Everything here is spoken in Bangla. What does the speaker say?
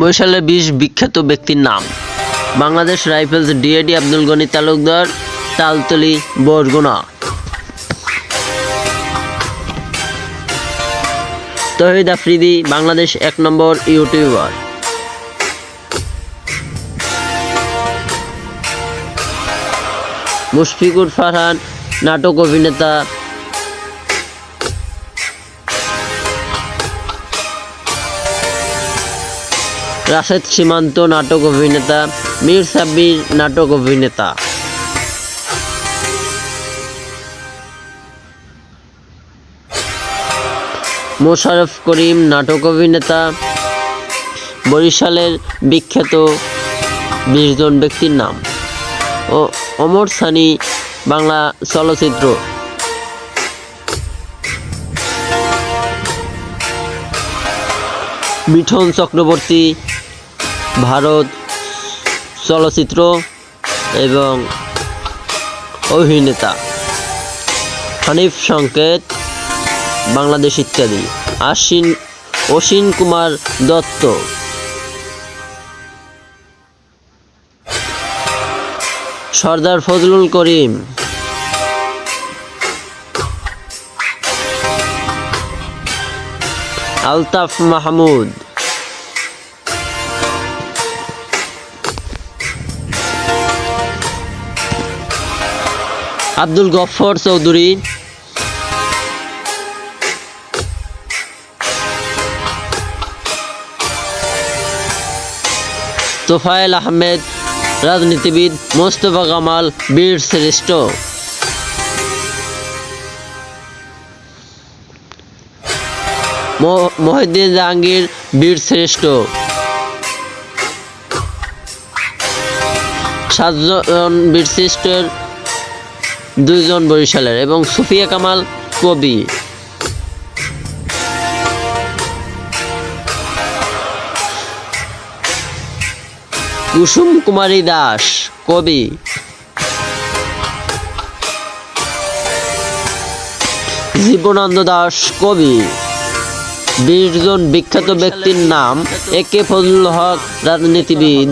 বরিশালের বিশ বিখ্যাত ব্যক্তির নাম। Bangladesh Rifles DAD Abdul Gani Talukdar, Taltali, Barguna. তহিদ আফ্রিদি, বাংলাদেশ এক নম্বর ইউটিউবার। মুশফিকুর ফারহান, নাটক অভিনেতা রাশেদ সীমান্ত নাটক অভিনেতা, মীর সাব্বির নাটক অভিনেতা। মোশাররফ করিম নাটক অভিনেতা, বরিশালের বিখ্যাত বিশ জন ব্যক্তির নাম। ও অমর সানি, বাংলা চলচ্চিত্র। মিঠন চক্রবর্তী ভারত চলচ্চিত্র এবং অভিনেতা হানিফ সংকেত, বাংলাদেশ ইত্যাদি। আশ্বিন, অশ্বিন কুমার দত্ত। সর্দার ফজলুল করিম। আলতাফ মাহমুদ। আব্দুল গফর চৌধুরী। তোফায়েল আহমেদ, রাজনীতিবিদ মোস্তফা কামাল, বীর শ্রেষ্ঠ। মহ- মহিউদ্দিন জাহাঙ্গীর, বীর শ্রেষ্ঠ। সাতজন বীর শ্রেষ্ঠের দুইজন বরিশালের এবং সুফিয়া কামাল কবি। কুসুম কুমারী দাস কবি। জীবনানন্দ দাস কবি। বিশ জন বিখ্যাত ব্যক্তির নাম এ কে ফজলুল হক রাজনীতিবিদ।